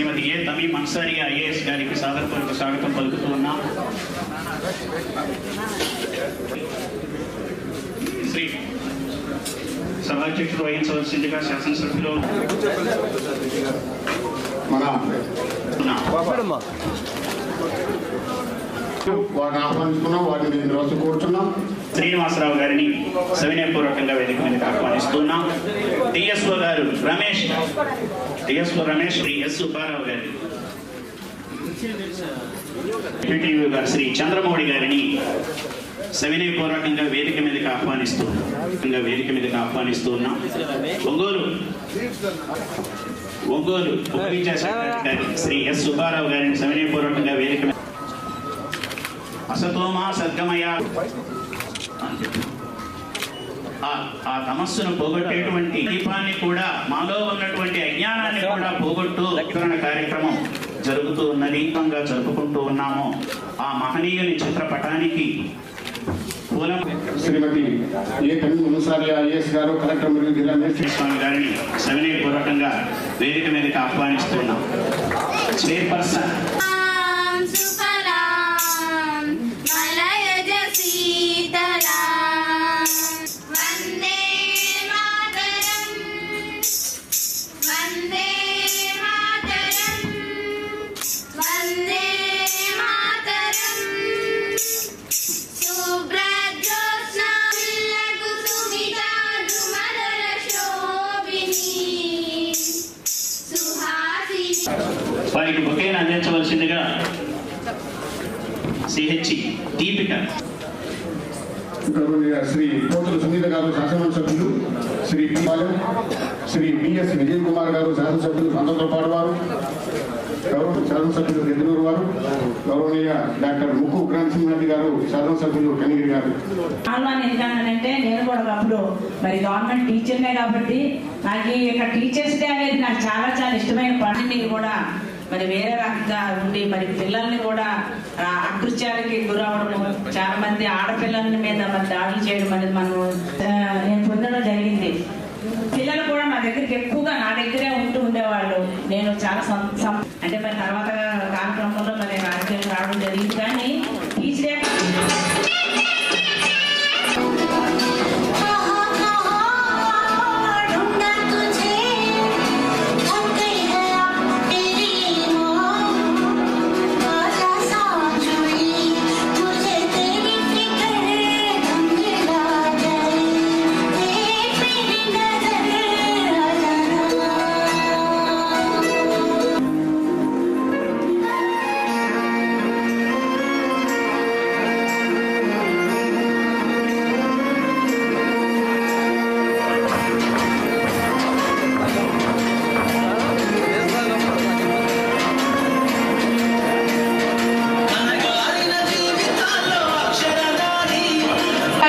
శ్రీమతి ఏ తమి మన్సారి IAS గారికి సాదరపూర్వక స్వాగతం పలుకుతూ ఉన్నా. శ్రీ సభాధ్యక్షుడు వహించవలసిందిగా శాసనసభ్యులు. శ్రీనివాసరావు గారిని సవినయపూర్వకంగా వేదిక మీద ఆహ్వానిస్తున్నాం డిఎస్ఓ గారు రమేష్. డిఎస్ఓ రమేష్ శ్రీ ఎస్ సుబ్బారావు గారి. టీటీవీ గారు శ్రీ చంద్రమౌళి గారిని సవినయ పోరాటంగా వేదిక మీదకి ఆహ్వానిస్తూ వేదిక మీదకి ఆహ్వానిస్తూ ఉన్నాం. ఒంగోలు. ఒంగోలు ఉప విద్యాశాఖాధికారి శ్రీ ఎస్ సుబ్బారావు గారిని సవినయ పోరాటంగా వేదిక అసతోమా సద్గమయ ఆ- ఆ తమస్సును పోగొట్టేటువంటి దీపాన్ని కూడా మాలో ఉన్నటువంటి అజ్ఞానాన్ని కూడా పోగొట్టు కార్యక్రమం జరుగుతూ ఉన్నది ఇంకా జరుపుకుంటూ ఉన్నాము. ఆ మహనీయుని చిత్రపటానికి పూలం శ్రీమతి ఏ ఐఏఎస్ గారు కలెక్టర్ మరియు జిల్లా స్వామి గారిని సవినయపూర్వకంగా వేదిక మీదకి ఆహ్వానిస్తున్నాం. చైర్పర్సన్ వారికి బొకేను అందించవలసిందిగా సిహెచ్ దీపిక శ్రీ పోతుల సునీత గారు శాసనమండలి సభ్యులు శ్రీ. పాలెం శ్రీ బిఎస్ విజయ్ కుమార్ గారు శాసనసభ్యులు సంతతో పాటు వారు గౌరవ శాసనసభ్యులు ఎదురూరు వారు గౌరవనీయ డాక్టర్ ముక్కు క్రాంతిసింహ రెడ్డి గారు శాసనసభ్యులు కనిగిరి గారు ఎందుకన్నానంటే నేను కూడా ఒకప్పుడు మరి గవర్నమెంట్ టీచర్నే కాబట్టి నాకు ఈ యొక్క టీచర్స్ డే అనేది నాకు చాలా చాలా ఇష్టమైన పని కూడా మరి వేరే రకంగా ఉండి మరి పిల్లల్ని కూడా ఆ, అకృత్యాలకి చాలా మంది ఆడపిల్లల మీద మరి దాడులు చేయడం అనేది మనం నేను పొందడం జరిగింది. పిల్లలు కూడా నా దగ్గరికి ఎక్కువగా నా దగ్గరే ఉంటూ ఉండేవాళ్ళు. నేను చాలా అంటే మరి తర్వాత కార్యక్రమంలో మరి రాజకీయాలు రావడం జరిగింది. కానీ టీచరే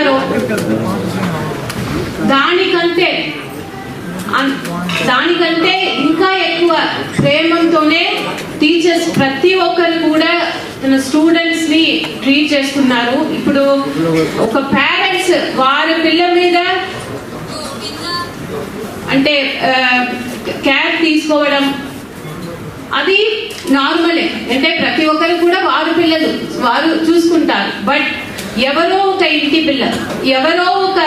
చేశారో దానికంటే దానికంటే ఇంకా ఎక్కువ ప్రేమంతోనే టీచర్స్ ప్రతి ఒక్కరు కూడా తన స్టూడెంట్స్ని ట్రీట్ చేస్తున్నారు. ఇప్పుడు ఒక పేరెంట్స్ వారి పిల్ల మీద అంటే కేర్ తీసుకోవడం అది నార్మలే అంటే ప్రతి ఒక్కరు కూడా వారు పిల్లలు వారు చూసుకుంటారు. బట్ ఎవరో ఒక ఇంటి పిల్ల ఎవరో ఒక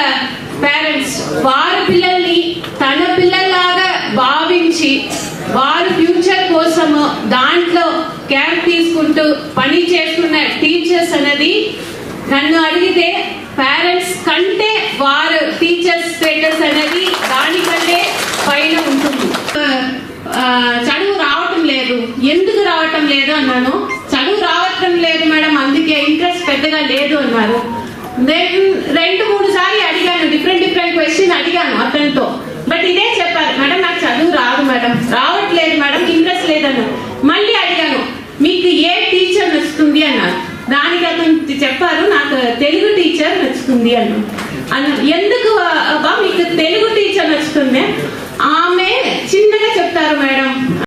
పేరెంట్స్ వారి పిల్లల్ని తన పిల్లల్లాగా భావించి వారి ఫ్యూచర్ కోసము దాంట్లో కేర్ తీసుకుంటూ పని చేస్తున్న టీచర్స్ అనేది నన్ను అడిగితే పేరెంట్స్ కంటే వారు టీచర్స్ స్టేటస్ అనేది దానికంటే పైన ఉంటుంది. చదువు రావటం లేదు. ఎందుకు రావటం లేదు అన్నాను చదువు రావటం లేదు మేడం అందుకే ఇంట్రెస్ట్ పెద్దగా లేదు అన్నారు. నేను రెండు మూడు సార్లు అడిగాను డిఫరెంట్ డిఫరెంట్ క్వశ్చన్ అడిగాను అతనితో. బట్ ఇదే చెప్పారు మేడం నాకు చదువు రాదు మేడం. రావట్లేదు మేడం ఇంట్రెస్ట్ లేదన్నారు మళ్ళీ అడిగాను మీకు ఏ టీచర్ నచ్చుతుంది? అన్నారు. దానికి అతను చెప్పారు నాకు తెలుగు టీచర్ నచ్చుతుంది అన్నారు అన్న ఎందుకు అబ్బా మీకు తెలుగు టీచర్ నచ్చుతుంది? ఆమె చిన్న